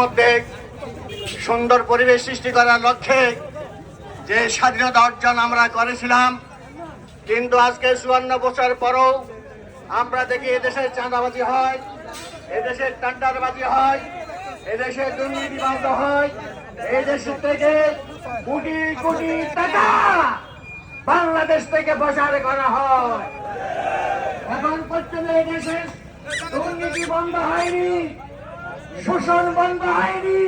মধ্যে সুন্দর পরিবেশ সৃষ্টি করার লক্ষ্যে যে স্বাধীনতা অর্জন আমরা করেছিলাম, কিন্তু আজকে চুয়ান্ন বছর পরও আমরা দেখি এদেশে চাঁদাবাজি হয় এদেশের টান্ডারবাজি হয়, এদেশে দুর্নীতিবাদ হয় এই দেশ থেকে কোটি কোটি টাকা বাংলাদেশ থেকে প্রচার করা হয়। এখন পর্যন্ত এই দেশে দুর্নীতি বন্ধ হয়নি। শোষণ বন্ধ হয়নি।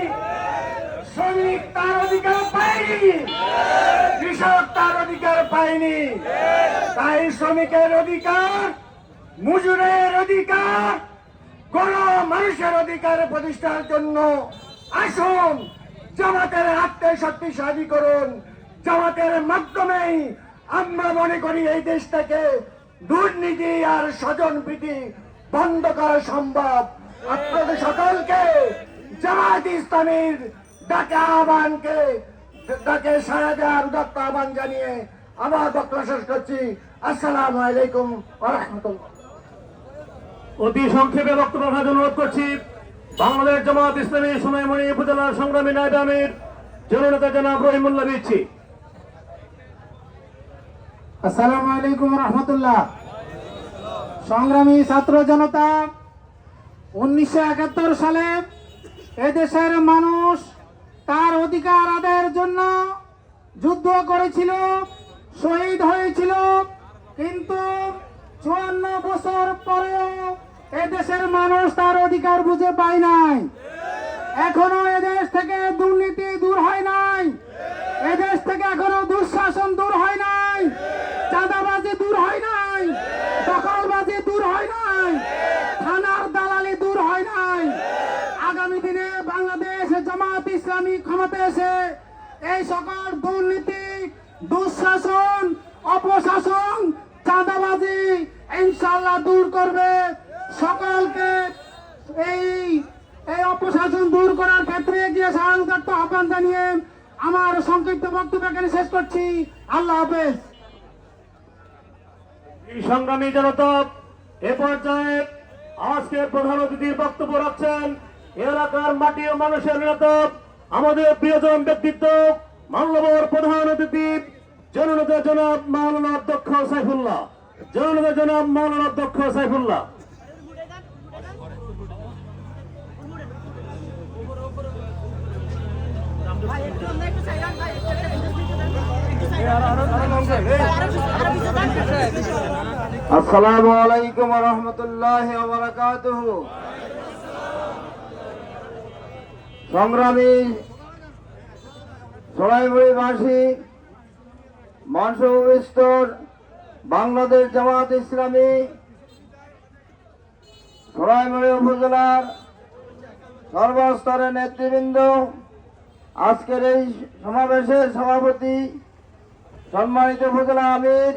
শ্রমিক তার অধিকার পায়নি। কৃষক তার অধিকার পায়নি। তাই শ্রমিকের অধিকার, মজুরের অধিকার কোন মানুষের অধিকার প্রতিষ্ঠার জন্য আসুন, জামাতের হাতকে শক্তিশালী করুন। জামাতের মাধ্যমেই আমরা মনে করি এই দেশ থেকে দুর্নীতি আর স্বজন প্রীতি বন্ধ করা সম্ভব। আপনাদের সকলকে জামাত ইসলামীর ডাকে আহ্বানকে ডাকে সারা দেওয়ার উদাত্ত আহ্বান জানিয়ে আমার বক্তব্য শেষ করছি। আসসালামু আলাইকুম রহমতুল্লাহ। অতি সংক্ষেপে বক্তব্য রাখার অনুরোধ করছি বাংলাদেশ জামাত ইসলামী সোনাইমণি উপজেলার সংগ্রামী নায়ব আমির জননেতা জনাব রহিমুল্লাহ দিচ্ছি আসসালামু আলাইকুম রহমতুল্লাহ। সংগ্রামী ছাত্র জনতা উনিশশো একাত্তর সালে এদেশের মানুষ তার অধিকার আদায়ের জন্য যুদ্ধ করেছিল, শহীদ হয়েছিল। কিন্তু চুয়ান্ন বছর পরেও এদেশের মানুষ তার অধিকার বুঝে পায় নাই। এখনও এদেশ থেকে দুর্নীতি দূর হয় নাই। এদেশ থেকে এখনও দুঃশাসন দূর হয় নাই। চাঁদাবাজি দূর হয় নাই। দখলবাজি দূর হয় নাই থানার দালালি দূর হয় নাই আগামী দিনে বাংলাদেশ জামাত ইসলামী ক্ষমতা এসে এই সকল দুর্নীতি, দুঃশাসন, অপশাসন, চাঁদাবাজি ইনশাল্লাহ দূর করবে। সকলকে এই এই অপশাসন দূর করার ক্ষেত্রে এগিয়ে সাহায্য আহ্বান জানিয়ে আমার সংক্ষিপ্ত বক্তব্য এখানে শেষ করছি। আল্লাহ হাফেজ। সংগ্রামী জনতা, এ পর্যায়ে আজকের প্রধান অতিথির বক্তব্য রাখছেন এলাকার মাটি ও মানুষের নেতা আমাদের প্রিয়জন ব্যক্তিত্ব মাল্যবর প্রধান অতিথি, জননেতা জনাব মাওলানা অধ্যক্ষ সাইফুল্লাহ। জননেতা জনাব মাওলানা অধ্যক্ষ সাইফুল্লাহ। ভাই, একটু একটু ভাই আসসালামু আলাইকুম রহমতুল্লাহ সংগ্রামী সরাইমুড়িবাসী বাংলাদেশ জামাত ইসলামী সরাইমুড়ি উপজেলার সর্বস্তরের নেতৃবৃন্দ, আজকের এই সমাবেশের সভাপতি সম্মানিত উপজেলা আমির,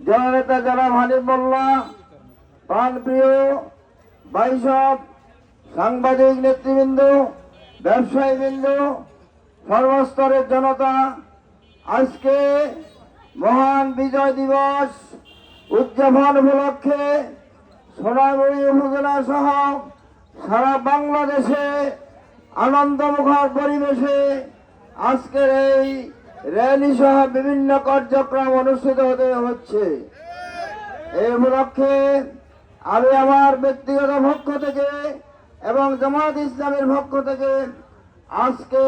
জননেতা জনাব হানিফ মোল্লা, প্রাণপ্রিয় বাইসব সাংবাদিক নেতৃবৃন্দ, ব্যবসায়ীবৃন্দ, সর্বস্তরের জনতা, আজকে মহান বিজয় দিবস উদযাপন উপলক্ষে সোনামুড়ি উপজেলা সহ সারা বাংলাদেশে আনন্দমুখর পরিবেশে আজকের এই র্যালি সহ বিভিন্ন কার্যক্রম অনুষ্ঠিত হতে হচ্ছে। এই উপলক্ষে আমি আমার ব্যক্তিগত পক্ষ থেকে এবং জামাত ইসলামের পক্ষ থেকে আজকে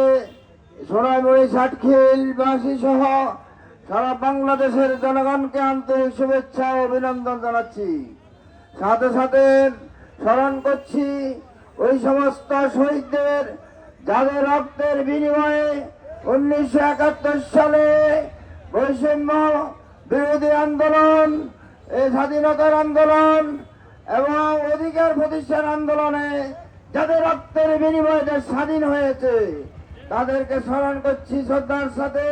সোনাইমুড়ি ষাটখিলবাসী সহ সারা বাংলাদেশের জনগণকে আন্তরিক শুভেচ্ছা ও অভিনন্দন জানাচ্ছি। সাথে সাথে স্মরণ করছি, ওই সমস্ত শহীদদের যাদের রক্তের বিনিময়ে উনিশশো একাত্তর সালে বৈষম্য বিরোধী আন্দোলন স্বাধীনতার আন্দোলন এবং অধিকার প্রতিষ্ঠান আন্দোলনে যাদের রক্তের বিনিময়ে স্বাধীন হয়েছে, তাদেরকে স্মরণ করছি শ্রদ্ধার সাথে।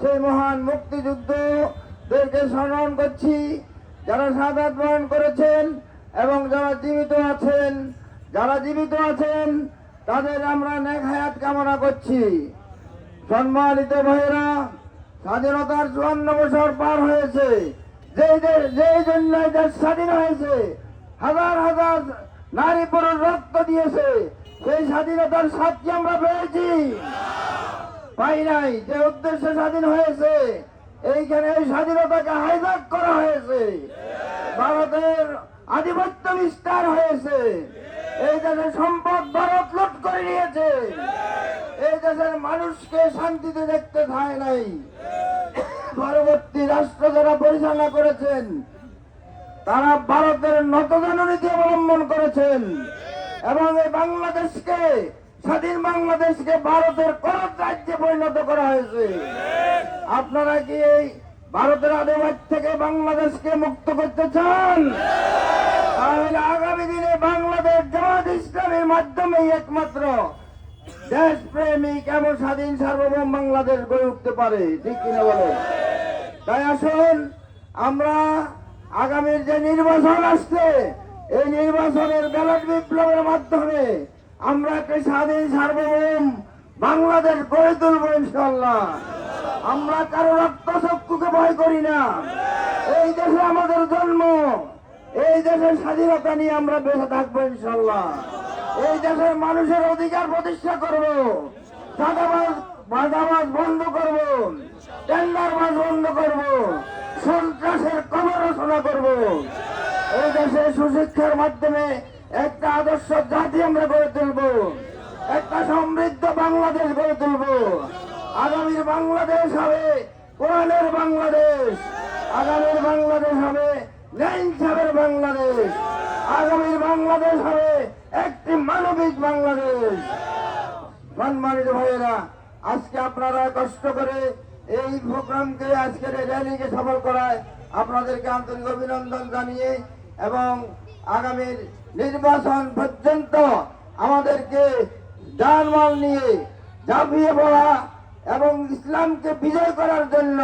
সেই মহান মুক্তিযুদ্ধদেরকে স্মরণ করছি। যারা সাদাত বরণ করেছেন এবং যারা জীবিত আছেন, যারা জীবিত আছেন, তাদের আমরা নেক হায়াত কামনা করছি। সম্মানিত ভাইয়েরা, স্বাধীনতার চুয়ান্ন বছর পার হয়েছে। যেই জন্য দেশ স্বাধীন হয়েছে, হাজার হাজার নারী পুরুষ রক্ত দিয়েছে, সেই স্বাধীনতার স্বাদ আমরা পেয়েছি। পাই নাই যে উদ্দেশ্যে স্বাধীন হয়েছে, এইখানে এই স্বাধীনতাকে হাইজাক করা হয়েছে। ভারতের আধিপত্য বিস্তার হয়েছে। এই দেশের সম্পদ ভারত লুট করে নিয়েছে। এই মানুষকে শান্তিতে দেখতে চায় নাই। পরবর্তী রাষ্ট্র যারা পরিচালনা করেছেন, তারা ভারতের নতজানু নীতি অবলম্বন করেছেন এবং এই বাংলাদেশকে, স্বাধীন বাংলাদেশকে ভারতের করত রাজ্যে পরিণত করা হয়েছে? আপনারা কি এই ভারতের আধিপত্য থেকে বাংলাদেশকে মুক্ত করতে চান? তাহলে আগামী দিনে বাংলাদেশ জামাত ইসলামের মাধ্যমেই একমাত্র দেশ প্রেমিক এবং স্বাধীন সার্বভৌম বাংলাদেশ গড়ে উঠতে পারে, ঠিক কিনা বলে? তাই আসুন, আমরা আগামীর যে নির্বাচন আসছে, এই নির্বাচনের ব্যালট বিপ্লবের মাধ্যমে আমরা একটি স্বাধীন সার্বভৌম বাংলাদেশ গড়ে তুলব ইনশাল্লাহ আমরা কারও রক্ত ভয় করি না। এই দেশে আমাদের জন্ম, এই দেশের স্বাধীনতা নিয়ে আমরা বেঁচে থাকব ইনশাল্লাহ এই দেশের মানুষের অধিকার প্রতিষ্ঠা করব। চাঁদাবাজ, বাজাবাজ বন্ধ করব। টেন্ডারবাজ বন্ধ করব। সন্ত্রাসের কবর রচনা করব। এই দেশে সুশিক্ষার মাধ্যমে একটা আদর্শ জাতি আমরা গড়ে তুলব। একটা সমৃদ্ধ বাংলাদেশ গড়ে তুলব। আগামীর বাংলাদেশ হবে কোরআনের বাংলাদেশ। আগামীর বাংলাদেশ হবে ন্যায় বাংলাদেশ। আগামীর বাংলাদেশ হবে একটি মানবিক বাংলাদেশ। সম্মানিত ভাইয়েরা, আজকে আপনারা কষ্ট করে এই প্রোগ্রামকে, আজকের এই র্যালিকে সফল করায় আপনাদেরকে আন্তরিক অভিনন্দন জানিয়ে এবং আগামীর নির্বাচন পর্যন্ত আমাদেরকে জানমাল নিয়ে ঝাঁপিয়ে পড়া এবং ইসলামকে বিজয় করার জন্য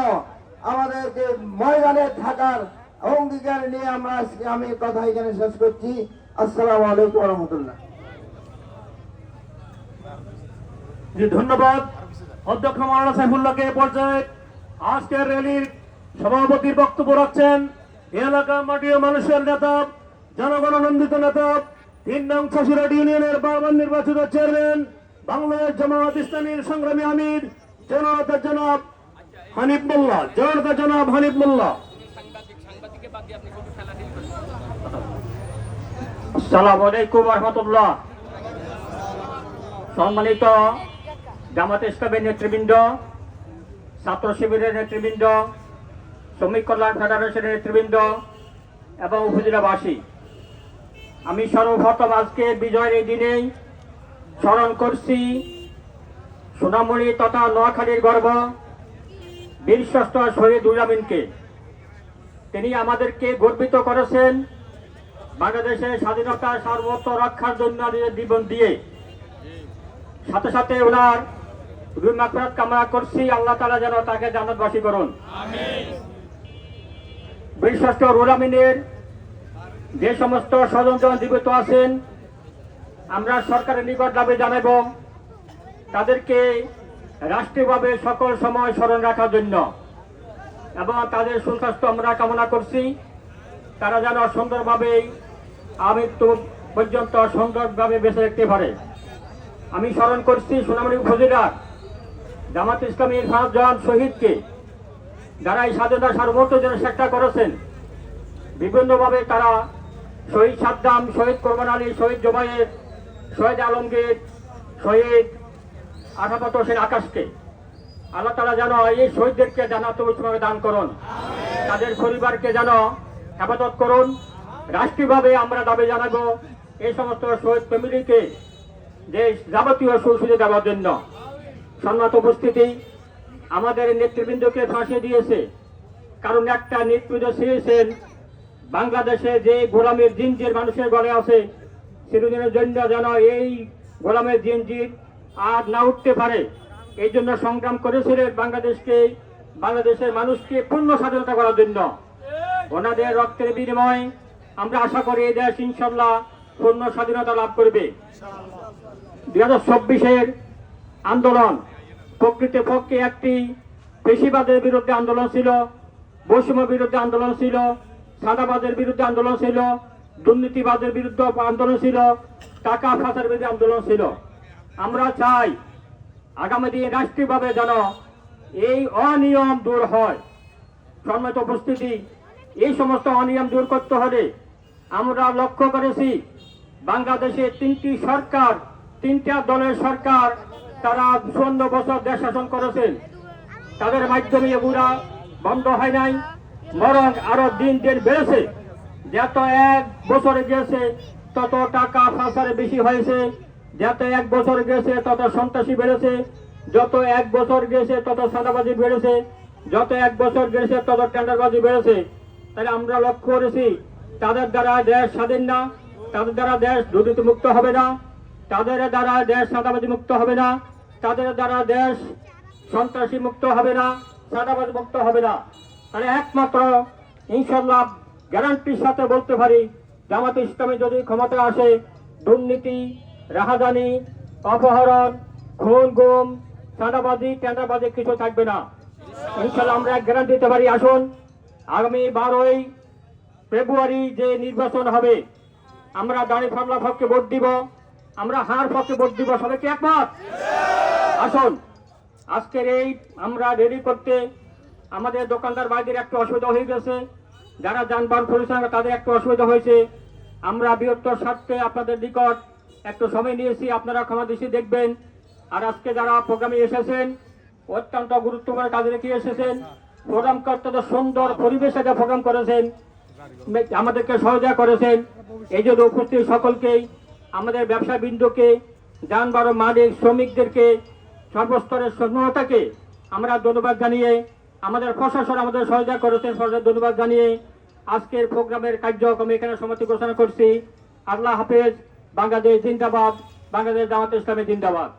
আমাদেরকে ময়দানে থাকার অঙ্গীকার নিয়ে আমরা আজকে আমি কথা এখানে শেষ করছি। আসসালামু আলাইকুম রহমতুল্লাহ। ধন্যবাদ। অধ্যক্ষ মাওলানা সাইফুল্লাহকে পর্যায়ে আজকের র্যালির সভাপতির বক্তব্য রাখছেন এ এলাকার মাটি ও মানুষের নেতা জনগণনন্দিত নেতা, তিন নং ছশিরাট ইউনিয়নের বারবার নির্বাচিত চেয়ারম্যান, বাংলাদেশ জামায়াত ইসলামীর সংগ্রামী আমির জনতা জনাব হানিফ মোল্লা জনতা জনাব হানিফ মোল্লা। আসসালামু আলাইকুম রহমতুল্লাহ। সম্মানিত জামাত ইসলামের নেতৃবৃন্দ, ছাত্র শিবিরের নেতৃবৃন্দ, শ্রমিক কল্যাণ ফেডারেশনের নেতৃবৃন্দ এবং উপজেলাবাসী, আমি সর্বপ্রথম আজকে বিজয়ের এই দিনেই স্মরণ করছি সোনামণি তথা নোয়াখালীর গর্ব বীরশ্রেষ্ঠ শহীদ উজামিনকে তিনি আমাদেরকে গর্বিত করেছেন। বাংলাদেশের স্বাধীনতা সার্বত্র রক্ষার জন্য জীবন দিয়ে। সাথে সাথে ওনার রুই মাকফরাত কামনা করছি, আল্লাহ তালা যেন তাকে জান্নাতবাসী করুন। বীরশ্রেষ্ঠ রুলামিনের যে সমস্ত স্বজনজন জীবিত আছেন, আমরা সরকারের নিকট দাবি জানাব তাদেরকে রাষ্ট্রীয়ভাবে সকল সময় স্মরণ রাখার জন্য এবং তাদের সুস্বাস্থ্য আমরা কামনা করছি। তারা যেন সুন্দরভাবে আমৃত্যু পর্যন্ত সুন্দরভাবে বেঁচে রাখতে পারে আমি স্মরণ করছি সোনামণি উপজেলার জামাত ইসলামীর পাঁচজন শহীদকে, যারা এই স্বাধীনতা সার্বভৌম জন্য চেষ্টা করেছেন। বিভিন্নভাবে তারা শহীদ সাদ্দাম, শহীদ কোরবান আলী, শহীদ জমায়েত শহীদ আলমগীর, শহীদ আঠাপত হোসেন আকাশকে। আল্লাহ তালা যেন এই শহীদদেরকে জানাত উৎসবে দান করুন। তাদের পরিবারকে যেন হেফাজত করুন। রাষ্ট্রীয়ভাবে আমরা দাবি জানাব এই সমস্ত শহীদ ফ্যামিলিকে যে যাবতীয় সুযোগ দেওয়ার জন্য। সম্মত উপস্থিতি আমাদের নেতৃবৃন্দকে ফাঁসি দিয়েছে। কারণ একটা নেতৃত্ব চেয়েছেন বাংলাদেশে যে গোলামের জিনজির মানুষের গলে আছে চিরদিনের জন্য যেন এই গোলামের জিনজির আর না উঠতে পারে। এই জন্য সংগ্রাম করেছিলেন বাংলাদেশকে, বাংলাদেশের মানুষকে পূর্ণ স্বাধীনতা করার জন্য। ওনাদের রক্তের বিনিময়ে আমরা আশা করি এই দেশ ইনশাল্লাহ পূর্ণ স্বাধীনতা লাভ করবে। দুই হাজার চব্বিশের আন্দোলন প্রকৃতপক্ষে একটি পেশিবাদের বিরুদ্ধে আন্দোলন ছিল, বৈষম্য বিরুদ্ধে আন্দোলন ছিল, সাদাবাদের বিরুদ্ধে আন্দোলন ছিল, দুর্নীতিবাদের বিরুদ্ধে আন্দোলন ছিল, টাকা ফাঁসার বিরুদ্ধে আন্দোলন ছিল। আমরা চাই আগামী দিনে রাষ্ট্রীয়ভাবে যেন এই অনিয়ম দূর হয়। সম্মত উপস্থিতি, এই সমস্ত অনিয়ম দূর করতে হলে আমরা লক্ষ্য করেছি, বাংলাদেশে তিনটি সরকার, তিনটা দলের সরকার, তারা চুয়ান্ন বছর দেশ শাসন করেছেন। তাদের মাধ্যমে এগুলা বন্ধ হয় নাই, বরং আরও দিন দিন বেড়েছে। যত এক বছরে গেছে, তত টাকা ফাঁসারে বেশি হয়েছে। যত এক বছর গেছে, তত সন্ত্রাসী বেড়েছে। যত এক বছর গেছে, তত সাদাবাজি বেড়েছে। যত এক বছর গেছে, তত টেন্ডারবাজি বেড়েছে। তাহলে আমরা লক্ষ্য করেছি তাদের দ্বারা দেশ স্বাধীন না, তাদের দ্বারা দেশ দুর্নীতি মুক্ত হবে না, তাদের দ্বারা দেশ সাদাবাজি মুক্ত হবে না, তাদের দ্বারা দেশ সন্ত্রাসী মুক্ত হবে না, সাদাবাজ মুক্ত হবে না। তাহলে একমাত্র ইনশাল্লাহ গ্যারান্টির সাথে বলতে পারি, জামাত ইসলামী যদি ক্ষমতা আসে, দুর্নীতি রাহাজানি অপহরণ, খুন, গুম, সাদাবাজি, টেন্ডারবাজি কিছু থাকবে না। ইনশাল্লাহ আমরা গ্যারান্টি দিতে পারি, আসুন, আগামী বারোই ফেব্রুয়ারি যে নির্বাচন হবে, আমরা দাঁড়িয়ে ফামলা পক্ষে ভোট দিব, আমরা হার পক্ষে ভোট দিব, সবাইকে একমত? আসুন, আজকের এই আমরা রেডি করতে আমাদের দোকানদার ভাইদের একটু অসুবিধা হয়ে গেছে। যারা যানবাহন পরিচালনা তাদের একটু অসুবিধা হয়েছে। আমরা বৃহত্তর স্বার্থে আপনাদের নিকট একটু সময় নিয়েছি, আপনারা ক্ষমা দৃষ্টি দেখবেন। আর আজকে যারা প্রোগ্রামে এসেছেন, অত্যন্ত গুরুত্বপূর্ণ কাজে রেখে এসেছেন, প্রোগ্রাম করতে তো সুন্দর পরিবেশে প্রোগ্রাম করেছেন আমাদেরকে সহযোগিতা করেছেন। এই জন্য উপস্থিত সকলকেই আমাদের ব্যবসা বিন্দুকে যানবাহন মালিক শ্রমিকদেরকে, সর্বস্তরের সন্ন্যতাকে আমরা ধন্যবাদ জানিয়ে, আমাদের প্রশাসন আমাদের সহযোগিতা করেছেন সরকার ধন্যবাদ জানিয়ে আজকের প্রোগ্রামের কার্যক্রম এখানে সমাপ্তি ঘোষণা করছি। আল্লাহ হাফেজ, বাংলাদেশ জিন্দাবাদ, বাংলাদেশ জামাত ইসলামী জিন্দাবাদ।